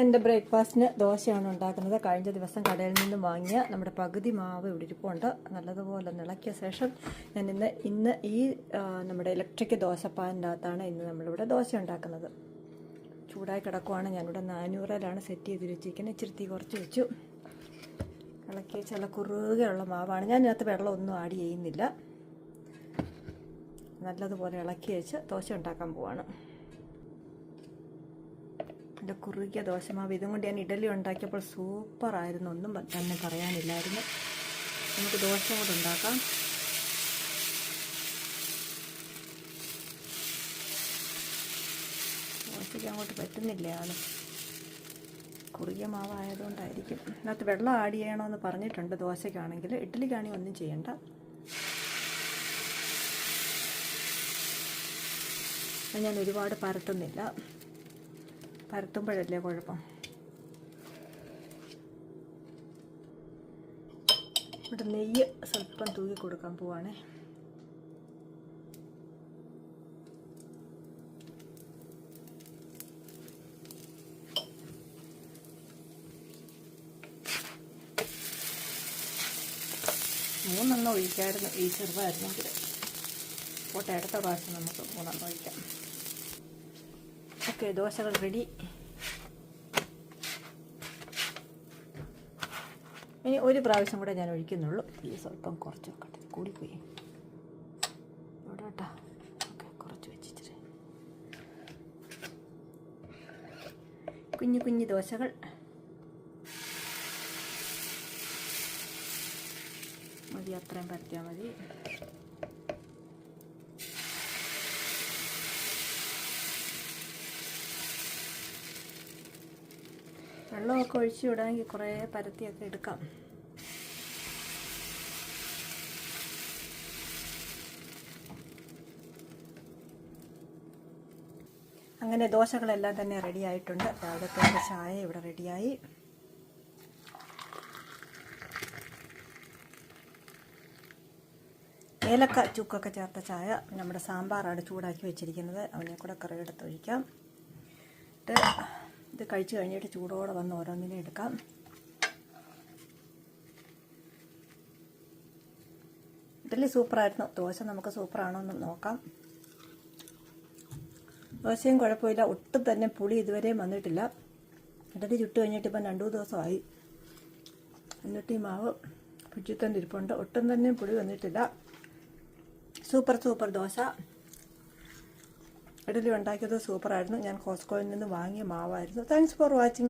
എന്റെ ബ്രേക്ക്ഫാസ്റ്റിന് ദോശയാണ് ഉണ്ടാക്കുന്നത്. കഴിഞ്ഞ ദിവസം കടയിൽ നിന്നും വാങ്ങിയ നമ്മുടെ പകുതി മാവ് ഇവിടെ ഇരിപ്പുണ്ട്. നല്ലതുപോലെ നിളക്കിയ ഇളക്കിയ ശേഷം ഞാൻ ഇന്ന് ഇന്ന് ഈ നമ്മുടെ ഇലക്ട്രിക് ദോശപ്പാനിന്റെ അകത്താണ് ഇന്ന് നമ്മളിവിടെ ദോശ ഉണ്ടാക്കുന്നത്. ചൂടായി കിടക്കുവാണ്. ഞാനിവിടെ നാനൂറിലാണ് സെറ്റ് ചെയ്ത് വെച്ചിരിക്കുന്നത്. ഇച്ചിരി തീ കുറച്ച് വെച്ചു. ഇളക്കി ചില കുറുകയുള്ള മാവാണ്. ഞാൻ ഇതിനകത്ത് വെള്ളമൊന്നും ആഡ് ചെയ്യുന്നില്ല. നല്ലതുപോലെ ഇളക്കി വെച്ച് ദോശ ഉണ്ടാക്കാൻ പോവാണ്. എന്റെ കുറുകിയ ദോശമാവ് ഇതും കൊണ്ട് ഞാൻ ഇഡലി ഉണ്ടാക്കിയപ്പോൾ സൂപ്പറായിരുന്നു ഒന്നും തന്നെ പറയാനില്ലായിരുന്നു. നമുക്ക് ദോശ കൂടെ ഉണ്ടാക്കാം. ദോശയ്ക്ക് അങ്ങോട്ട് പറ്റുന്നില്ല ആണ് കുറുകിയ മാവായതുകൊണ്ടായിരിക്കും. ഇതിനകത്ത് വെള്ളം ആഡ് ചെയ്യണമെന്ന് പറഞ്ഞിട്ടുണ്ട് ദോശയ്ക്കാണെങ്കിൽ. ഇഡ്ഡലിക്കാണെങ്കിൽ ഒന്നും ചെയ്യണ്ട. ഞാൻ ഒരുപാട് പരട്ടുന്നില്ല പരത്തുമ്പോഴല്ലേ കുഴപ്പം? ഇവിടെ നെയ്യ് സ്വല്പം തൂക്കി കൊടുക്കാൻ പോവാണേ. മൂന്നെണ്ണം ഒഴിക്കായിരുന്നു ഈ ചെറുതായിരുന്നെങ്കിൽ. പോട്ടെ അടുത്ത പ്രാവശ്യം നമുക്ക് മൂന്നെണ്ണം ഒഴിക്കാം. ഓക്കെ ദോശകൾ റെഡി. ഇനി ഒരു പ്രാവശ്യം കൂടെ ഞാൻ ഒഴിക്കുന്നുള്ളൂ. ഈ സ്വല്പം കുറച്ച് വെക്കട്ടെ. കൂടിപ്പോയി. ഇവിടെ ഓക്കെ കുറച്ച് വെച്ചിട്ട് കുഞ്ഞു കുഞ്ഞു ദോശകൾ. മതി അത്രയും പറ്റിയാൽ മതി. വെള്ളമൊക്കെ ഒഴിച്ചു വിടാമെങ്കിൽ കുറേ പരത്തിയൊക്കെ എടുക്കാം. അങ്ങനെ ദോശകളെല്ലാം തന്നെ റെഡി ആയിട്ടുണ്ട്. രാവിലത്തെ ചായ ഇവിടെ റെഡിയായി ഏലക്ക ചുക്കൊക്കെ ചേർത്ത ചായ നമ്മുടെ സാമ്പാറാണ് ചൂടാക്കി വെച്ചിരിക്കുന്നത്. അവനെ കൂടെ കറി ഒഴിക്കാം. എന്നിട്ട് ഇത് കഴിച്ചു കഴിഞ്ഞിട്ട് ചൂടോടെ വന്ന് ഓരോന്നിനെ എടുക്കാം. ഇഡലി സൂപ്പറായിരുന്നു. ദോശ നമുക്ക് സൂപ്പറാണോ എന്ന് നോക്കാം. ദോശയും കുഴപ്പമില്ല. ഒട്ടും തന്നെ പുളി ഇതുവരെയും വന്നിട്ടില്ല. ഇഡലി ചുട്ട് കഴിഞ്ഞിട്ട് ഇപ്പം രണ്ടു ദിവസമായി. എന്നിട്ട് ഈ മാവ് തന്നെ ഇരിപ്പുണ്ട് ഒട്ടും തന്നെ പുളി വന്നിട്ടില്ല. Super super dosa. ഇഡലി ഉണ്ടാക്കിയത് സൂപ്പറായിരുന്നു. ഞാൻ കോസ്കോയിൽ നിന്ന് വാങ്ങിയ മാവായിരുന്നു. Thanks for watching